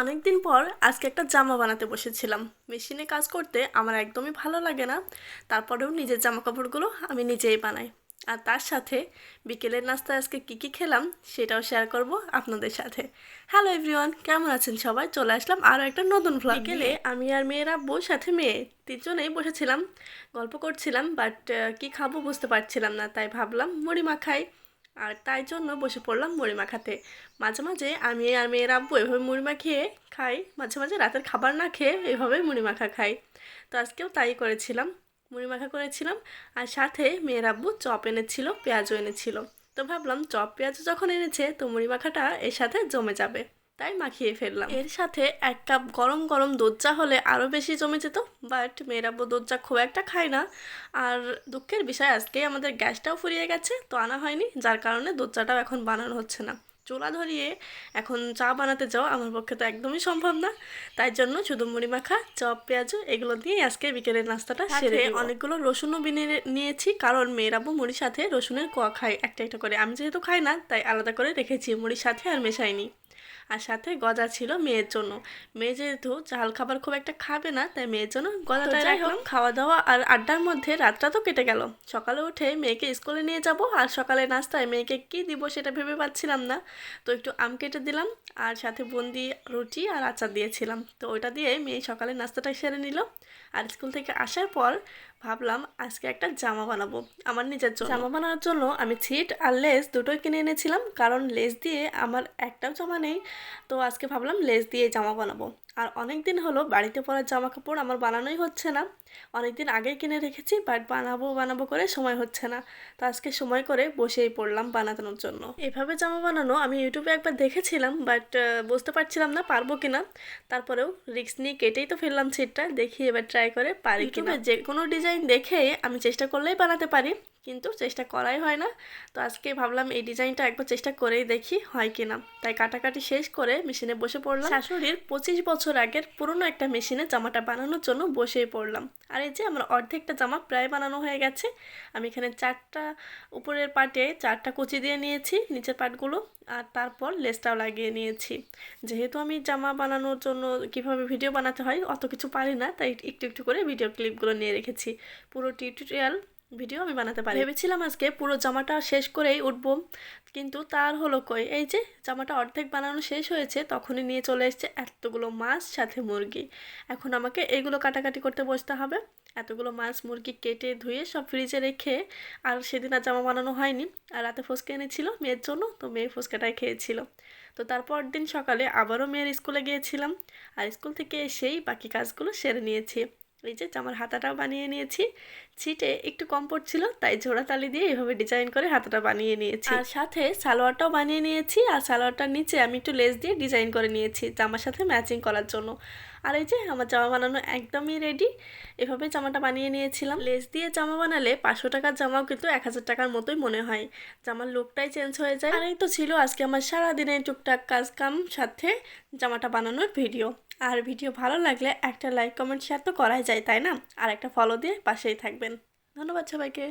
অনেক দিন পর আজকে একটা জামা বানাতে বসেছিলাম। মেশিনে কাজ করতে আমার একদমই ভালো লাগে না। তারপরেও নিজের জামা কাপড়গুলো আমি নিজেই বানাই। আর তার সাথে বিকেলের নাস্তায় আজকে কী কী খেলাম সেটাও শেয়ার করব আপনাদের সাথে। হ্যালো এভরিওয়ান কেমন আছেন সবাই? চলে আসলাম আরও একটা নতুন ভ্লগ বিকেলে আমি আর মেয়েরা বউ সাথে মেয়ে তিনজনেই বসেছিলাম। গল্প করছিলাম বাট কি খাব বুঝতে পারছিলাম না, তাই ভাবলাম মুড়ি মাখাই। আর তাই জন্য বসে পড়লাম মুড়ি মাখাতে। মাঝে মাঝে আমি আর মেয়ের আব্বু এভাবে মুড়ি মাখিয়ে খাই, মাঝে মাঝে রাতের খাবার না খেয়ে এভাবে মুড়ি মাখা খাই। তো আজকেও তাই করেছিলাম, মুড়ি মাখা করেছিলাম আর সাথে মেয়ের আব্বু চপ এনেছিল, পেঁয়াজও এনেছিল। তো ভাবলাম চপ, পেঁয়াজ যখন এনেছে তো মুড়ি মাখাটা এর সাথে জমে যাবে। তাই মাখিয়ে ফেললাম। এর সাথে এক কাপ গরম গরম চা হলে আরও বেশি জমে যেত বাট মেয়েরা চা খুব একটা খায় না। আর দুঃখের বিষয় আজকে আমাদের গ্যাসটাও ফুরিয়ে গেছে তো আনা হয়নি যার কারণে দুধ চাটাও এখন বানানো হচ্ছে না। চুলা ধরিয়ে এখন চা বানাতে যাওয়া আমার পক্ষে তো একদমই সম্ভব না। তাই জন্য শুধু মুড়ি মাখা চপ পেঁয়াজু এগুলো দিয়ে আজকে বিকেলের নাস্তাটা সেরে অনেকগুলো রসুনও বিনে নিয়েছি কারণ মেয়েরাবো মুড়ির সাথে রসুনের কোয়া খায় একটা একটা করে। আমি যেহেতু খাই না তাই আলাদা করে রেখেছি মুড়ির সাথে আর মেশাইনি। আর সাথে গজা ছিল মেয়ের জন্য। মেয়ে যেহেতু ঝাল খাবার খুব একটা খাবে না তাই মেয়ের জন্য গজাটা রাখলাম। খাওয়া দাওয়া আর আড্ডার মধ্যে রাতটা তো কেটে গেল। সকালে উঠে মেয়েকে স্কুলে নিয়ে যাব আর সকালে নাস্তায় মেয়েকে কী দিব সেটা ভেবে পাচ্ছিলাম না। তো একটু আম কেটে দিলাম আর সাথে বন্দি রুটি আর আচার দিয়েছিলাম। তো ওইটা দিয়ে মেয়ে সকালে নাস্তাটা সেরে নিল। আর স্কুল থেকে আসার পর ভাবলাম আজকে একটা জামা বানাবো আমার নিজের জন্য। জামা বানানোর জন্য আমি ছিট আর লেস দুটোই কিনে এনেছিলাম, কারণ লেস দিয়ে আমার একটাও জামা নেই। তো আজকে ভাবলাম লেস দিয়ে জামা বানাবো। আর অনেক দিন হলো বাড়িতে পরা জামা কাপড় আমার বানানোই হচ্ছে না। অনেক দিন আগেই কিনে রেখেছি বাট বানাবো বানাবো করে সময় হচ্ছে না। তো আজকে সময় করে বসেই পড়লাম বানানোর জন্য। এভাবে জামা বানানো আমি ইউটিউবে একবার দেখেছিলাম বাট বুঝতে পারছিলাম না পারব কিনা। তারপরেও রিক্স নিয়ে কেটেই তো ফেললাম ছিটটা দেখি এবার ট্রাই করে পারি কিনা। যে কোনো ডিজাইন দেখে আমি চেষ্টা করলেই বানাতে পারি। কিন্তু চেষ্টা করাই হয় না। তো আজকে ভাবলাম এই ডিজাইনটা একবার চেষ্টা করেই দেখি হয় কি না তাই কাটাকাটি শেষ করে মেশিনে বসে পড়লাম। শাশুড়ির পঁচিশ বছর আগের পুরনো একটা মেশিনে জামাটা বানানোর জন্য বসেই পড়লাম। আর এই যে আমার অর্ধেকটা জামা প্রায় বানানো হয়ে গেছে। আমি এখানে চারটা উপরের পাটে চারটা কুচি দিয়ে নিয়েছি নিচের পাটগুলো আর তারপর লেসটাও লাগিয়ে নিয়েছি। যেহেতু আমি জামা বানানোর জন্য কীভাবে ভিডিও বানাতে হয় অত কিছু পারি না তাই একটু একটু করে ভিডিও ক্লিপগুলো নিয়ে রেখেছি। পুরো টিউটোরিয়াল ভিডিও আমি বানাতে পারি। ভেবেছিলাম আজকে পুরো জামাটা শেষ করেই উঠবো, কিন্তু তার হলো কই? এই যে জামাটা অর্ধেক বানানো শেষ হয়েছে, তখনই নিয়ে চলে এসছে এতগুলো মাছ, সাথে মুরগি। এখন আমাকে এগুলো কাটাকাটি করতে বসতে হবে। এতগুলো মাছ, মুরগি কেটে ধুয়ে সব ফ্রিজে রেখে আর সেদিন আর জামা বানানো হয়নি। আর রাতে ফুচকা এনেছিল মেয়ের জন্য, তো মেয়ে ফুচকাটাই খেয়েছিল। তো তারপর দিন সকালে আবারও মেয়ের স্কুলে গিয়েছিলাম। আর স্কুল থেকে এসেই বাকি কাজগুলো সেরে নিয়েছি। এই যে জামার হাতাটাও বানিয়ে নিয়েছি। ছিটে একটু কম পড়ছিল তাই ঝোড়া তালি দিয়ে এইভাবে ডিজাইন করে হাতাটা বানিয়ে নিয়েছি। আর সাথে সালোয়ারটাও বানিয়ে নিয়েছি, আর সালোয়ারটার নিচে আমি একটু লেস দিয়ে ডিজাইন করে নিয়েছি জামার সাথে ম্যাচিং করার জন্য। আর এই যে আমার জামা বানানো একদমই রেডি এভাবে জামাটা বানিয়ে নিয়েছিলাম। লেস দিয়ে জামা বানালে পাঁচশো টাকার জামাও কিন্তু এক হাজার টাকার মতোই মনে হয়। জামার লুকটাই চেঞ্জ হয়ে যায়। আর এই তো ছিল আজকে আমার সারাদিনের টুকটাক কাজ কাম সাথে জামাটা বানানোর ভিডিও আর ভিডিও ভালো লাগলে একটা লাইক, কমেন্ট শেয়ার তো করাই যায়, তাই না? আর একটা ফলো দিয়ে পাশেই থাকবেন। ধন্যবাদ সবাইকে।